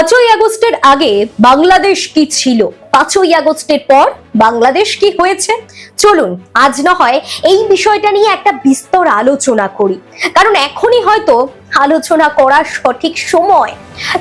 পাঁচই আগস্টের আগে বাংলাদেশ কি ছিল? পাঁচই আগস্টের পর বাংলাদেশ কি হয়েছে? চলুন, আজ না হয় এই বিষয়টা নিয়ে একটা বিস্তর আলোচনা করি। কারণ এখনই হয়তো আলোচনা করার সঠিক সময়।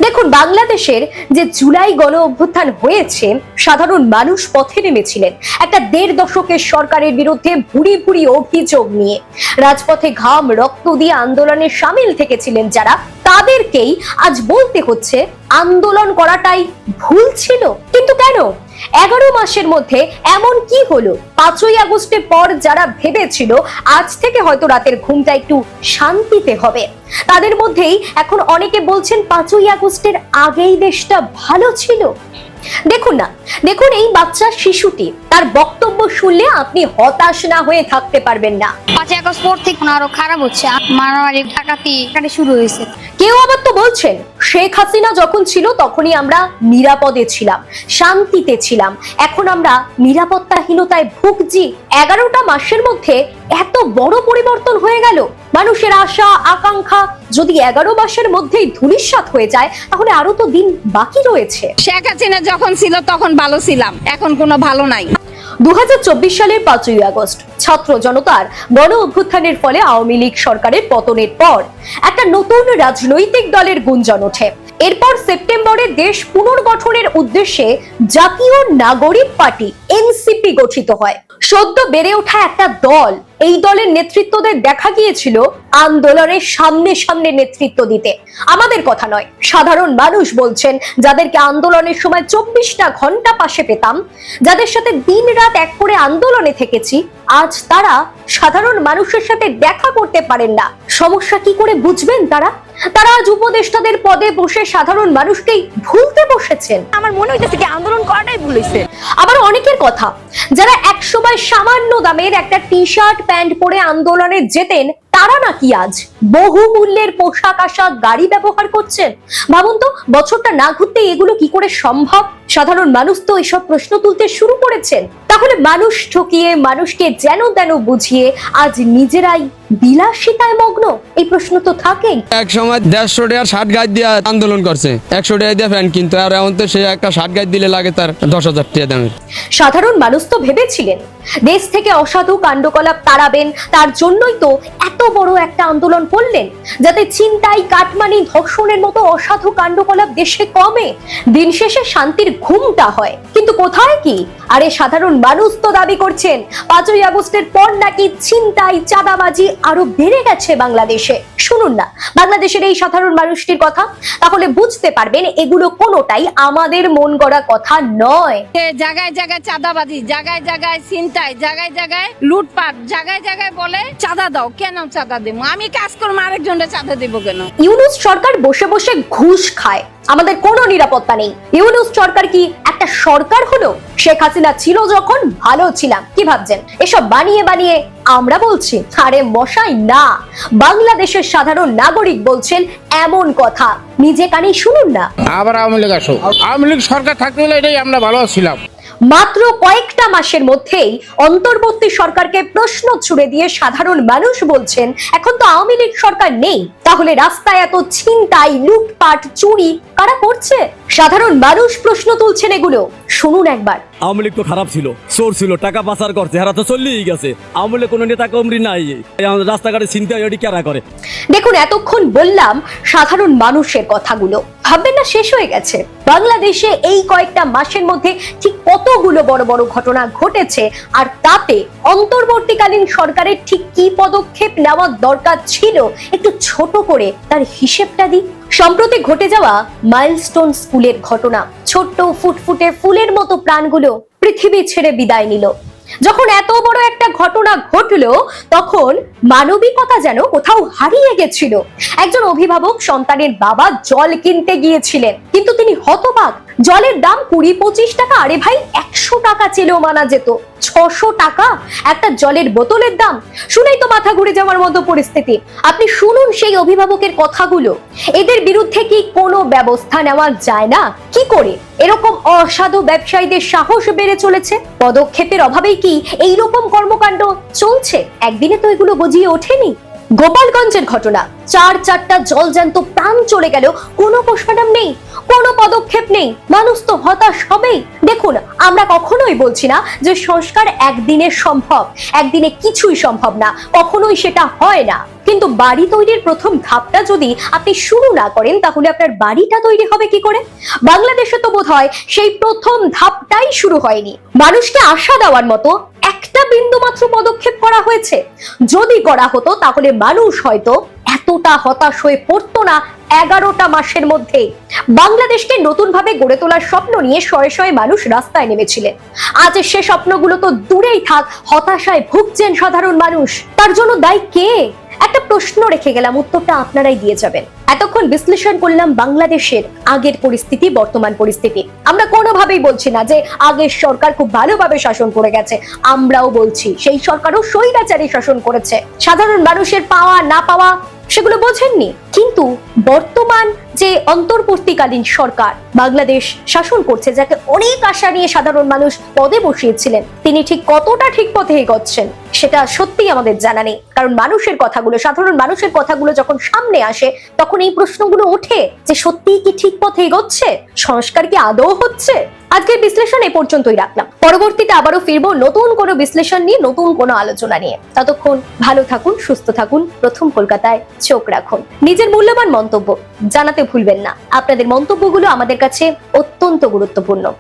দেখুন, বাংলাদেশের যে জুলাই গণ অভ্যুত্থান হয়েছে, সাধারণ মানুষ পথে নেমেছিলেন। একটা দেড় দশকের সরকারের বিরুদ্ধে ভুরি ভুরি অভিযোগ নিয়ে। রাজপথে ঘাম, রক্ত দিয়ে আন্দোলনে সামিল থেকেছিলেন যারা। তাদেরকেই আজ বলতে হচ্ছে, আন্দোলন করাটাই ভুল ছিল। কিন্তু কেন? এগারো মাসের মধ্যে এমন কি হলো? পাঁচই আগস্টের পর যারা ভেবেছিল, আজ থেকে হয়তো রাতের ঘুমটা একটু শান্তিতে হবে। তাদের মধ্যেই এখন অনেকে বলছেন পাঁচই আগস্টের আগেই দেশটা ভালো ছিল। দেখুন না দেখুন এই বাচ্চা শিশুটি তার বক্তব্য শুনলে আপনি হতাশ না হয়ে থাকতে পারবেন না। পাঁচই আগস্ট পর থেকে আরও খারাপ হচ্ছে মারামারি শুরু হয়েছে। কেউ আবার তো বলছেন শেখ হাসিনা যখন ছিল তখনই আমরা নিরাপদে ছিলাম শান্তিতে ছিলাম। এখন আমরা নিরাপত্তাহীনতায় ভুগছি। এগারোটা মাসের মধ্যে এত বড় পরিবর্তন হয়ে গেল। মানুষের আশা আকাঙ্ক্ষা যদি এগারো মাসের মধ্যেই ধূলিসাৎ হয়ে যায় তাহলে আরও তো দিন বাকি রয়েছে। শেখ হাসিনা যখন ছিল তখন ভালো ছিলাম। এখন কোনো ভালো নাই। দু হাজার চব্বিশ সালের পাঁচই আগস্ট ছাত্র জনতার গণ অভ্যুত্থানের ফলে আওয়ামী লীগ সরকারের পতনের পর একটা নতুন রাজনৈতিক দলের গুঞ্জন ওঠে। এরপর সেপ্টেম্বরে দেশ পুনর্গঠনের উদ্দেশ্যে জাতীয় নাগরিক পার্টি, এনসিপি, গঠিত হয়। সদ্য বেড়ে ওঠা একটা দল, এই দলের নেতৃত্বদের দেখা গিয়েছিল আন্দোলনের সামনে সামনে নেতৃত্ব দিতে। আমাদের কথা নয়, সাধারণ মানুষ বলছেন, যাদেরকে আন্দোলনের সময় চব্বিশটা ঘণ্টা পাশে পেতাম, যাদের সাথে দিন রাত এক করে আন্দোলনে থেকেছি, আজ তারা সাধারণ মানুষের সাথে দেখা করতে পারেন না। সমস্যা কি করে বুঝবেন তারা? তারা আজ উপদেষ্টাদের পদে বসে সাধারণ মানুষকেই ভুলতে বসেছেন। আমার মনে হইতেছে কি আন্দোলন করাটাই ভুল হয়েছে আবার অনেকের কথা যারা একসময় সামান্য দামের একটা টি শার্ট প্যান্ট পরে আন্দোলনে যেতেন তারা নাকি আজ বহু মূল্যের পোশাক আশাক গাড়ি ব্যবহার করছেন? ভাবুন তো বছরটা না ঘুরতে এগুলো কি করে সম্ভব? সাধারণ মানুষ তো এসব প্রশ্ন তুলতে শুরু করেছেন। তাহলে মানুষ ঠকিয়ে মানুষকে যেন তেন বুঝিয়ে আজ নিজেরাই বিলাসিতায় মগ্ন? এই প্রশ্ন তো থাকেই। এক সময় দেড়শো টাকার শার্ট গাছ দিয়ে আন্দোলন করছে। একশো টাকা দিয়ে ফ্যান কিন্তু। আর এখন তো সে একটা ষাট গাছ দিলে লাগে তার দশ হাজার টাকা দামের। সাধারণ মানুষ ভেবেছিলেন। দেশ থেকে অসাধু কাণ্ডকলাপ তাড়াবেন, তার জন্যই তো এত বড় একটা আন্দোলন করলেন, যাতে চিন্তাই কাটমানি, ধর্ষণের মতো অসাধু কাণ্ডকলাপ দেশে কমে, দিন শেষে শান্তির ঘুমটা হয়। কিন্তু কোথায় কি? আরে সাধারণ মানুষ তো দাবি করছেন, পাঁচই আগস্টের পর নাকি চিন্তাই চাঁদাবাজি আরও বেড়ে গেছে বাংলাদেশে। শুনুন না, বাংলাদেশের এই সাধারণ মানুষটির কথা, তাহলে বুঝতে পারবেন এগুলো কোনোটাই আমাদের মন গড়া কথা নয়। জায়গায় জায়গায় চাঁদাবাজি, জায়গায় জায়গায় ছিনতাই জায়গায় জায়গায় লুটপাট জায়গায় জায়গায় বলে চাঁদা দাও। কেন চাঁদা দেবো? আমি কাজ করব আরেকজনের চাঁদা দেবো কেন? ইউনুস সরকার বসে বসে ঘুষ খায়। আমাদের কোনো নিরাপত্তা নেই। ইউনুস সরকার কি একটা সরকার হলো? শেখ হাসিনা ছিল যখন ভালো ছিলাম। কি ভাবছেন? এসব বানিয়ে বানিয়ে আমরা বলছি? আরে মশাই না। বাংলাদেশের সাধারণ নাগরিক বলছেন এমন কথা। নিজে কানে শুনুন না। আবার আওয়ামী লীগ আসো আওয়ামী লীগ সরকার থাকতে হলে এটাই আমরা ভালো ছিলাম। মাত্র কয়েকটা মাসের মধ্যেই অন্তর্বর্তী সরকারকে প্রশ্ন ছুড়ে দিয়ে সাধারণ মানুষ বলছেন, এখন তো আওয়ামী লীগ সরকার নেই। তাহলে রাস্তায় এত ছিনতাই, লুটপাট, চুরি কারা করছে? সাধারণ মানুষ প্রশ্ন তুলছেন এগুলো। শুনুন একবার। আওয়ামী লীগ তো খারাপ ছিল চোর ছিল টাকা পাচার করছে হারা তো চললেই গেছে। আওয়ামী লীগ কোনো নেতা কমরি নাই। রাস্তাঘাটে চিন্তা এটি কেরা করে? দেখুন এতক্ষণ বললাম সাধারণ মানুষের কথাগুলো। ভাববেন না শেষ হয়ে গেছে। বাংলাদেশে এই কয়েকটা মাসের মধ্যে ঠিক কতগুলো বড় বড় ঘটনা ঘটেছে আর তাতে অন্তর্বর্তীকালীন সরকারের ঠিক কি পদক্ষেপ নেওয়ার দরকার ছিল একটু ছোট করে তার হিসেবটা দিই। সম্প্রতি ঘটে যাওয়া মাইলস্টোন স্কুলের ঘটনা, ছোট্ট ফুটফুটে ফুলের মতো প্রাণগুলো পৃথিবী ছেড়ে বিদায় নিল। যখন এত বড় একটা ঘটনা ঘটলো, তখন মানবিকতা যেন কোথাও হারিয়ে গেছিল। একজন অভিভাবক সন্তানের বাবা জল কিনতে গিয়েছিলেন, কিন্তু তিনি হতবাক। জলের দাম কুড়ি পঁচিশ টাকা। আরে ভাই, একশো টাকা চেলেও মানা যেত। ছশো টাকা একটা জলের বোতলের দাম। শুনেই তো মাথা ঘুরে যাওয়ার মতো পরিস্থিতি। আপনি শুনুন সেই অভিভাবকের কথাগুলো। এদের বিরুদ্ধে কি কোনো ব্যবস্থা নেওয়া যায় না? কি করে? এরকম অসাধু ব্যবসায়ীদের সাহস বেড়ে চলেছে? পদক্ষেপের অভাবেই কি এই রকম কর্মকাণ্ড চলছে? একদিনে তো এগুলো বুঝিয়ে ওঠেনি। গোপালগঞ্জের ঘটনা। চার চারটা জল জলজ্যান্ত প্রাণ চলে গেল। কোনো পোস্টমর্টম নেই, কোনো পদক্ষেপ নেই। মানুষ তো হতাশ হবেই। দেখুন, আমরা কখনোই বলছি না যে সংস্কার একদিনে সম্ভব, একদিনে কিছুই সম্ভব না, কখনোই সেটা হয় না। কিন্তু বাড়ি তৈরির প্রথম ধাপটা যদি আপনি শুরু না করেন, তাহলে আপনার বাড়িটা তৈরি হবে কি করে? বাংলাদেশে তো বোধ হয় সেই প্রথম ধাপটাই শুরু হয়নি। মানুষকে আশা দেওয়ার মতো একটা বিন্দু মাত্র পদক্ষেপ করা হয়েছে। যদি করা হতো, তাহলে মানুষ হয়তো এতটা হতাশ হয়ে পড়তো না এগারোটা মাসের মধ্যে। বাংলাদেশকে নতুন ভাবে গড়ে তোলার স্বপ্ন নিয়ে শয়ে শয়ে মানুষ রাস্তায় নেমেছিলেন। আজ সে স্বপ্নগুলো তো দূরেই থাক, হতাশায় ভুগছেন সাধারণ মানুষ। তার জন্য দায়ী কে? একটা প্রশ্ন রেখে গেলাম, উত্তরটা আপনারাই দিয়ে যাবেন। এতক্ষণ বিশ্লেষণ করলাম বাংলাদেশের আগের পরিস্থিতি, বর্তমান পরিস্থিতি। আমরা কোনোভাবেই বলছি না যে আগের সরকার খুব ভালোভাবে শাসন করে গেছে। আমরাও বলছি, সেই সরকারও স্বৈরাচারী শাসন করেছে। সাধারণ মানুষের পাওয়া, না পাওয়া, সেগুলো বোঝেননি। কিন্তু বর্তমান যে অন্তর্বর্তীকালীন সরকার। বাংলাদেশ শাসন করছে, যাকে অনেক আশা নিয়ে সাধারণ মানুষ পদে বসিয়েছিলেন। তিনি ঠিক কতটা ঠিক পথে এগোচ্ছেন, সেটা সত্যি আমাদের জানা নেই। কারণ মানুষের কথাগুলো, সাধারণ মানুষের কথাগুলো যখন সামনে আসে, তখন এই প্রশ্নগুলো ওঠে যে সত্যিই কি ঠিক পথে এগোচ্ছে? সংস্কার কি আদৌ হচ্ছে? আজকের বিশ্লেষণ এ পর্যন্তই রাখলাম। পরবর্তীতে আবারও ফিরবো নতুন কোনো বিশ্লেষণ নিয়ে, নতুন কোনো আলোচনা নিয়ে। ততক্ষণ ভালো থাকুন, সুস্থ থাকুন। প্রথম কলকাতায় চোখ রাখুন। নিজের মূল্যবান মন্তব্য জানাতে ভুলবেন না। আপনাদের মন্তব্যগুলো আমাদের কাছে অত্যন্ত গুরুত্বপূর্ণ।